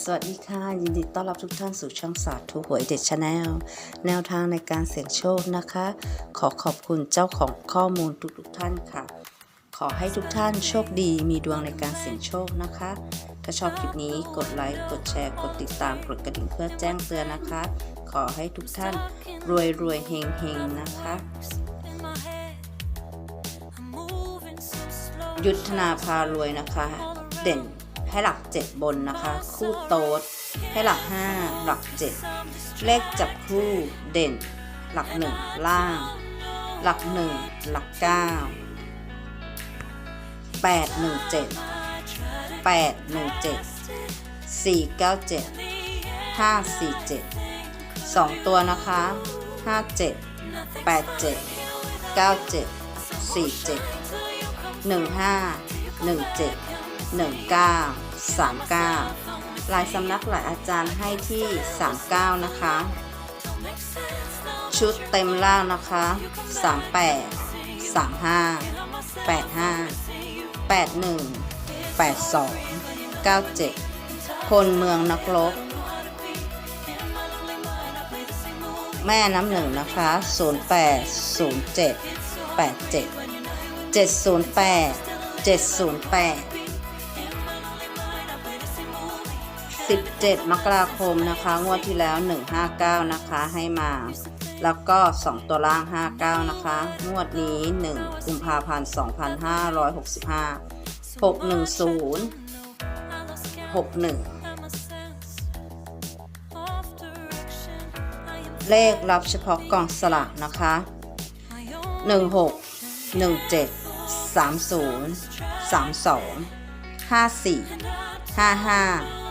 สวัสดีค่ะ ยินดีต้อนรับทุกท่านสู่ช่องศาสาธุหวยเด็ดชาแนลแนวทางในการเสี่ยงโชคนะคะ ขอขอบคุณเจ้าของข้อมูลทุกๆท่านค่ะ ขอให้ทุกท่านโชคดีมีดวงในการเสี่ยงโชคนะคะ ถ้าชอบคลิปนี้กดไลค์กดแชร์กดติดตามกดกระดิ่งเพื่อแจ้งเตือนนะคะ ขอให้ทุกท่านรวยรวยเฮงเฮงนะคะยุทธนาพารวยนะคะ เด่น ให้หลัก 7 บนนะคะ คู่โต๊ดให้หลัก 5 หลัก 7 เลขจับคู่เด่น หลัก 1 ล่าง หลัก 1 หลัก 9 8 1 7 8 1 7 4 9 7 5 4 7 2 ตัวนะคะ 5 7 8 7 9 7 4 7หนึ่งห้าหนึ่งเจ็ดหนึ่งเก้าสามเก้าลายสำนักหลายอาจารย์ให้ที่สามเก้านะคะ ชุดเต็มล่างนะคะสามแปดสามห้าแปดห้าแปดหนึ่งแปดสองเก้าเจ็ดคนเมืองนักรบแม่น้ำหนึ่งนะคะศูนย์แปดศูนย์เจ็ดแปดเจ็ด708 708 17 มกราคมนะคะ งวดที่แล้ว 159 นะคะให้มา แล้วก็ 2 ตัวล่าง 59 นะคะ งวดนี้ 1 กุมภาพันธ์ 2565 610 61 เลขรับเฉพาะกล่องสลักนะคะ 16 17 30 32 54 55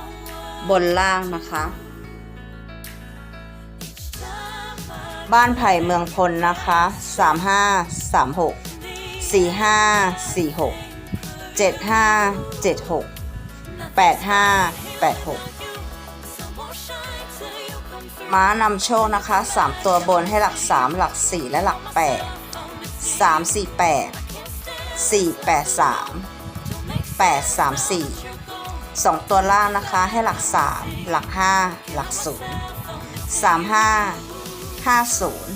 บนล่างนะคะ บ้านไผ่เมืองพลนะคะสามห้าสามหกสี่ห้าสี่หกเจ็ดห้าเจ็ดหกแปดห้าแปดหกม้านำโชคนะคะสามตัวบนให้หลักสามหลักสี่และหลักแปดสามสี่แปดสี่แปดสามแปดสามสี่สองตัวล่างนะคะให้หลักสามหลักห้าหลักศูนย์สามห้าห้าศูนย์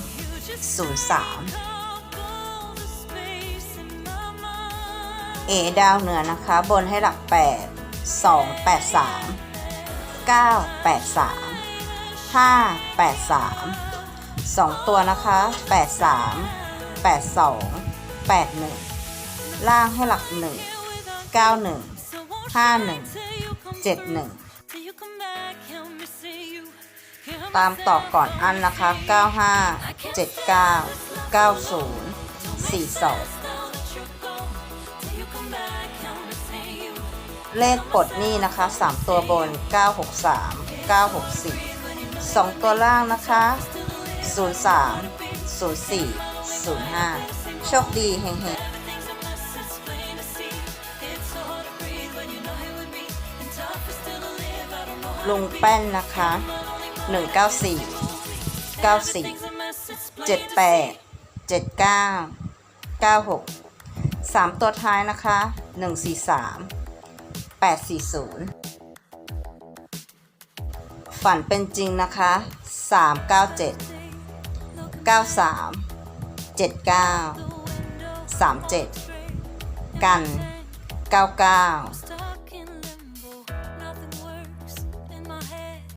ศูนย์สามเอดาวเหนือนะคะ บนให้หลักแปดสองแปดสามเก้าแปดสามห้าแปดสามสองตัวนะคะแปดสาม82 81 ล่างให้หลัก 1 91 51 71ตามต่อก่อนอันนะคะ 95 79 90 42 เลขปลดนี้นะคะ 3 ตัวบน 963 964 2 ตัวล่างนะคะ 03 04 05 โชคดีเฮงๆ ลุงแป้นนะคะ 194 94 78 79 96 3 ตัวท้ายนะคะ 143 840 ฝันเป็นจริงนะคะ 397 93 79 37 กัน 99